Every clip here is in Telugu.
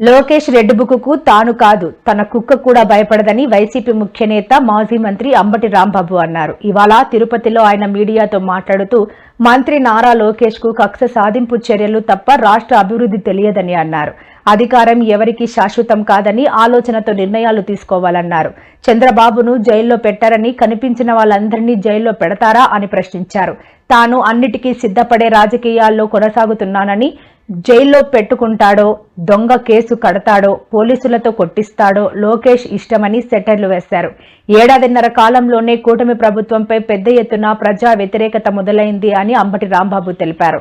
లోకేష్ రెడ్ బుక్కు తాను కాదు తన కుక్క కూడా భయపడదని వైసీపీ ముఖ్య నేత మాజీ మంత్రి అంబటి రాంబాబు అన్నారు. ఇవాళ తిరుపతిలో ఆయన మీడియాతో మాట్లాడుతూ మంత్రి నారా లోకేష్కు కక్ష సాధింపు చర్యలు తప్ప రాష్ట్ర అభివృద్ధి తెలియదని అన్నారు. అధికారం ఎవరికి శాశ్వతం కాదని ఆలోచనతో నిర్ణయాలు తీసుకోవాలన్నారు. చంద్రబాబును జైల్లో పెట్టారని కనిపించిన వాళ్ళందరినీ జైల్లో పెడతారా అని ప్రశ్నించారు. తాను అన్నిటికీ సిద్ధపడే రాజకీయాల్లో కొనసాగుతున్నానని జైల్లో పెట్టుకుంటాడో దొంగ కేసు కడతాడో పోలీసులతో కొట్టిస్తాడో లోకేష్ ఇష్టమని సెటర్లు వేశారు. ఏడాదిన్నర కాలంలోనే కూటమి ప్రభుత్వంపై పెద్ద ఎత్తున ప్రజా వ్యతిరేకత మొదలైంది అని అంబటి రాంబాబు తెలిపారు.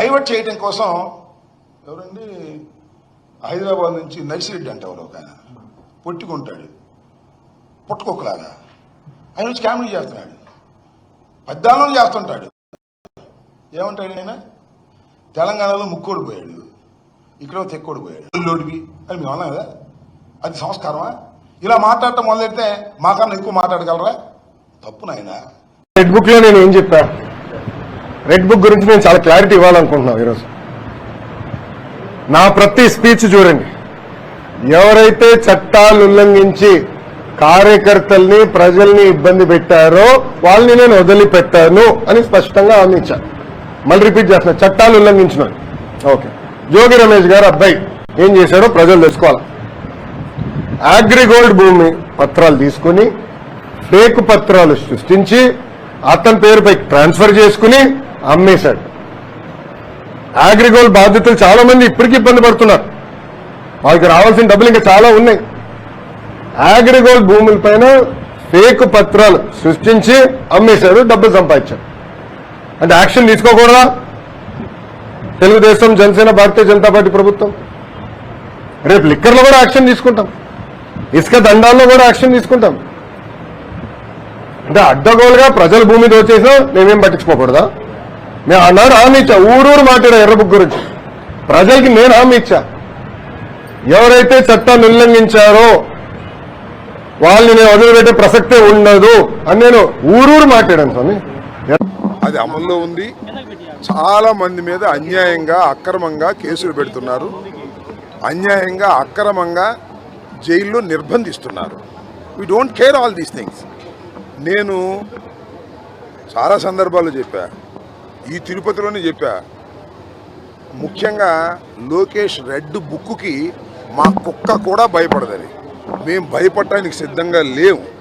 డైవర్ట్ చేయడం కోసం ఎవరండి? హైదరాబాద్ నుంచి నర్సిరెడ్డి అంటే ఎవరు ఒక ఆయన. పొట్టుకుంటాడు. పుట్టుకోకలాగా ఆయన వచ్చి కామెడీ చేస్తున్నాడు. పెద్దాలను చేస్తుంటాడు. ఏమంటాడు ఆయన? తెలంగాణలో ముక్కోడు పోయాడు. ఇక్కడ తెక్కోడు పోయాడు. లోడివి అని మేము అన్నాం కదా? అది సంస్కారమా? ఇలా మాట్లాడటం మొదలెడితే మాకన్నా ఎక్కువ మాట్లాడగలరా? తప్పు నాయనా. రెడ్ బుక్లో నేను ఏం చెప్పా? రెడ్ బుక్ గురించి నేను చాలా క్లారిటీ ఇవ్వాలనుకుంటున్నాను ఈరోజు. నా ప్రతి స్పీచ్ చూడండి. ఎవరైతే చట్టాలు ఉల్లంఘించి కార్యకర్తల్ని ప్రజల్ని ఇబ్బంది పెట్టారో వాళ్ళని నేను వదిలిపెట్టాను అని స్పష్టంగా హామీ మళ్ళీ రిపీట్ చేస్తున్నా చట్టాలు ఉల్లంఘించిన ఓకే. జోగి రమేష్ గారు అబ్బాయి. ఏం చేశారో ప్రజలు తెలుసుకోవాలి. అగ్రిగోల్డ్ భూమి పత్రాలు తీసుకుని ఫేక్ పత్రాలు సృష్టించి అతని పేరుపై ట్రాన్స్ఫర్ చేసుకుని అమ్మేశాడు. అగ్రిగోల్డ్ బాధితులు చాలా మంది ఇప్పటికీ ఇబ్బంది పడుతున్నారు. వాళ్ళకి రావాల్సిన డబ్బులు ఇంకా చాలా ఉన్నాయి. అగ్రిగోల్డ్ భూములపైన ఫేక్ పత్రాలు సృష్టించి అమ్మేశాడు డబ్బులు సంపాదించాడు అంటే యాక్షన్ తీసుకోకూడదా? తెలుగుదేశం జనసేన భారతీయ జనతా పార్టీ ప్రభుత్వం. రేపు లిక్కర్లో కూడా యాక్షన్ తీసుకుంటాం. ఇసుక దండాల్లో కూడా యాక్షన్ తీసుకుంటాం. అంటే అడ్డగోలుగా ప్రజల భూమి దోచేసినా మేమేం పట్టించుకోకూడదా? మేము అన్నారు హామీ ఇచ్చా. ఊరూరు మాట్లాడా ఎర్రబుక్ గురించి. ప్రజలకి నేను హామీ ఇచ్చా. ఎవరైతే చట్టాన్ని ఉల్లంఘించారో వాళ్ళని నేను వదిలిపెట్టే ప్రసక్తే ఉండదు అని నేను ఊరూరు మాట్లాడాను స్వామి. అది అమల్లో ఉంది. చాలా మంది మీద అన్యాయంగా అక్రమంగా కేసులు పెడుతున్నారు. అన్యాయంగా అక్రమంగా జైల్లో నిర్బంధిస్తున్నారు. We don't care all these things నేను చాలా సందర్భాల్లో చెప్పా. ఈ తిరుపతిలోనే చెప్పా. ముఖ్యంగా లోకేష్ రెడ్ బుక్కి మా కుక్క కూడా భయపడదని. మేము భయపడటానికి సిద్ధంగా లేవు